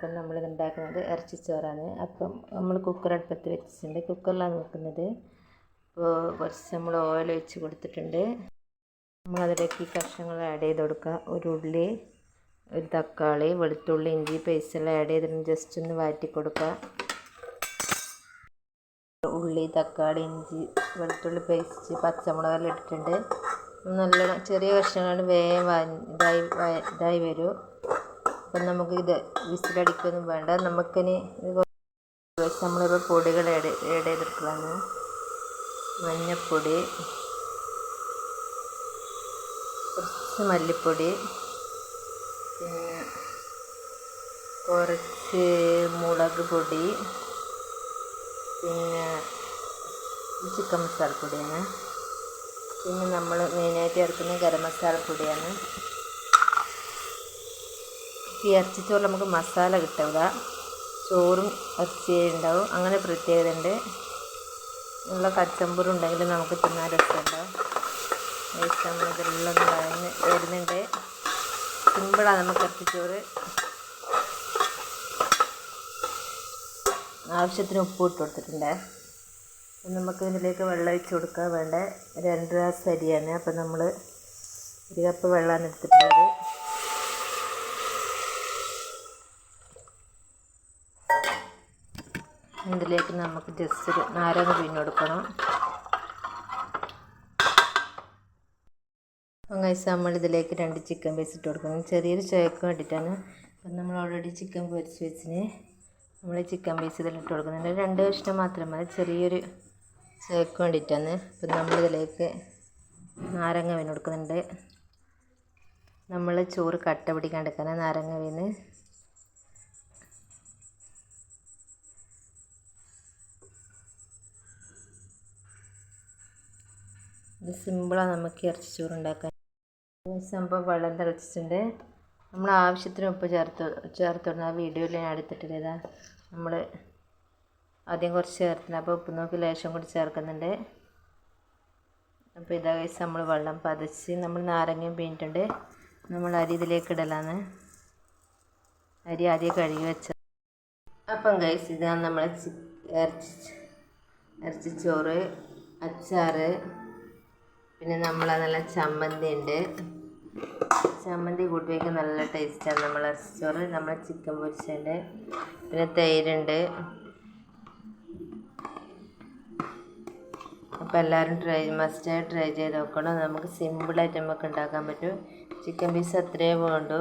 അപ്പം നമ്മളിത് ഉണ്ടാക്കുന്നത് ഇറച്ചിച്ചോറാണ്. അപ്പം നമ്മൾ കുക്കർ അടുപ്പത്ത് വെച്ചിട്ടുണ്ട്. കുക്കറിലാണ് വെക്കുന്നത് അപ്പോൾ കുറച്ച് നമ്മൾ ഓയിൽ ഒഴിച്ച് കൊടുത്തിട്ടുണ്ട്. നമ്മൾ അതിലേക്ക് കഷ്ണങ്ങൾ ആഡ് ചെയ്ത് കൊടുക്കുക. ഒരു ഉള്ളി ഒരു തക്കാളി വെളുത്തുള്ളി ഇഞ്ചി പേസ്റ്റ് എല്ലാം ആഡ് ചെയ്തിട്ട് ജസ്റ്റ് ഒന്ന് വാറ്റി കൊടുക്കുക. ഉള്ളി തക്കാളി ഇഞ്ചി വെളുത്തുള്ളി പേസ്റ്റ് പച്ചമുളകെല്ലാം ഇട്ടിട്ടുണ്ട്. നല്ല ചെറിയ കഷ്ണങ്ങൾ വേഗം ഇതായി ഇതായി വരും. അപ്പം നമുക്ക് ഇത് വിസിലടിക്കൊന്നും വേണ്ട. നമുക്കിനി നമ്മളിപ്പോൾ പൊടികൾ ആഡ് ആഡ് മഞ്ഞപ്പൊടി കുറച്ച് മല്ലിപ്പൊടി പിന്നെ കുറച്ച് മുളക് പൊടി പിന്നെ ചിക്കൻ മസാലപ്പൊടിയാണ്. പിന്നെ നമ്മൾ മെയിനായിട്ട് ചേർക്കുന്ന ഗരം മസാലപ്പൊടിയാണ്. ഈ ഇറച്ചിച്ചോറിൽ നമുക്ക് മസാല കിട്ടില്ല ചോറും ഇറച്ചിയും ഉണ്ടാവും. അങ്ങനെ പ്രത്യേകത ഉണ്ട്. നല്ല കച്ചമ്പറും ഉണ്ടെങ്കിൽ നമുക്ക് തിന്നാൻ രസമുണ്ടാവും നമ്മളിതെല്ലാം വഴന്ന് വരുന്നുണ്ട്. സിമ്പിളാണ് നമുക്ക് ഇറച്ചിച്ചോറ്. ആവശ്യത്തിന് ഉപ്പ് ഇട്ട് കൊടുത്തിട്ടുണ്ട്. നമുക്ക് ഇതിലേക്ക് വെള്ളം ഒഴിച്ച് കൊടുക്കാൻ വേണ്ട. രണ്ട് ഗ്ലാസ് അരിയാണ്. അപ്പം നമ്മൾ ഒരു കപ്പ് വെള്ളമാണ് എടുത്തിട്ടുള്ളത്. ഇതിലേക്ക് നമുക്ക് ജസ്റ്റ് ഒരു നാരങ്ങ കൊടുക്കണം. അങ്ങൈസ് നമ്മൾ ഇതിലേക്ക് രണ്ട് ചിക്കൻ പീസ് ഇട്ട് കൊടുക്കണം. ചെറിയൊരു ചോയ്ക്ക് വേണ്ടിയിട്ടാണ്. അപ്പം നമ്മൾ ഓൾറെഡി ചിക്കൻ പൊരിച്ച് വെച്ചിന്. നമ്മൾ ചിക്കൻ പീസ് ഇതിൽ ഇട്ട് കൊടുക്കുന്നുണ്ട് രണ്ട് കഷ്ണം മാത്രം മതി. ചെറിയൊരു ചോയ്ക്ക് വേണ്ടിയിട്ടാണ്. അപ്പം നമ്മളിതിലേക്ക് നാരങ്ങ വീണ് കൊടുക്കുന്നുണ്ട്. നമ്മൾ ചോറ് കട്ട പിടിക്കാണ്ടിരിക്കാനാണ് നാരങ്ങ വീണ് ഇത് സിമ്പിളാണ് നമുക്ക് ഇറച്ചി ചോറ് ഉണ്ടാക്കാൻ സംഭവം വെള്ളം തിളച്ചിട്ടുണ്ട്. നമ്മൾ ആവശ്യത്തിന് ഉപ്പ് ചേർത്ത് ചേർത്തിടുന്ന. ആ വീഡിയോയിൽ ഞാൻ എടുത്തിട്ടില്ല. നമ്മൾ ആദ്യം കുറച്ച് ചേർത്തിന് അപ്പോൾ ഉപ്പ് നോക്കി ലേശം കൂടി ചേർക്കുന്നുണ്ട്. അപ്പോൾ ഇതാ കഴിച്ച് നമ്മൾ വെള്ളം പതച്ച് നമ്മൾ നാരങ്ങയും പിഴിഞ്ഞിട്ടുണ്ട് നമ്മൾ അരി ഇതിലേക്ക് ഇടലാണ് അരി ആദ്യം കഴുകി വെച്ച അപ്പം കഴിച്ച് ഇതാണ് നമ്മൾ ഇറച്ചി ഇറച്ചി ചോറ് അച്ചാറ് പിന്നെ നമ്മൾ നല്ല ചമ്മന്തി ഉണ്ട് ചമ്മന്തി കൂട്ടി വയ്ക്കാൻ നല്ല ടേസ്റ്റാണ് നമ്മൾ ഇറച്ചിച്ചോറ് നമ്മൾ ചിക്കൻ പൊരിച്ചുണ്ട് പിന്നെ തൈരുണ്ട്. അപ്പോൾ എല്ലാവരും ട്രൈ മസ്റ്റായി ട്രൈ ചെയ്ത് നോക്കണം. നമുക്ക് സിമ്പിളായിട്ട് നമുക്ക് ഉണ്ടാക്കാൻ പറ്റും. ചിക്കൻ പീസ് അത്രയേ വേണ്ടൂ.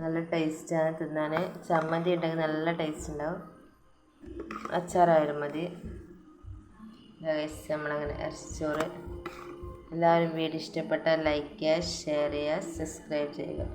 നല്ല ടേസ്റ്റാണ് തിന്നാൻ ചമ്മന്തി ഉണ്ടെങ്കിൽ നല്ല ടേസ്റ്റ് ഉണ്ടാവും. അച്ചാറായാലും മതി. ഗൈസ് നമ്മളങ്ങനെ ഇറച്ചിച്ചോറ്. എല്ലാവരും വീഡിയോ ഇഷ്ടപ്പെട്ടാൽ ലൈക്ക് ചെയ്യുക ഷെയർ ചെയ്യുക സബ്സ്ക്രൈബ് ചെയ്യുക.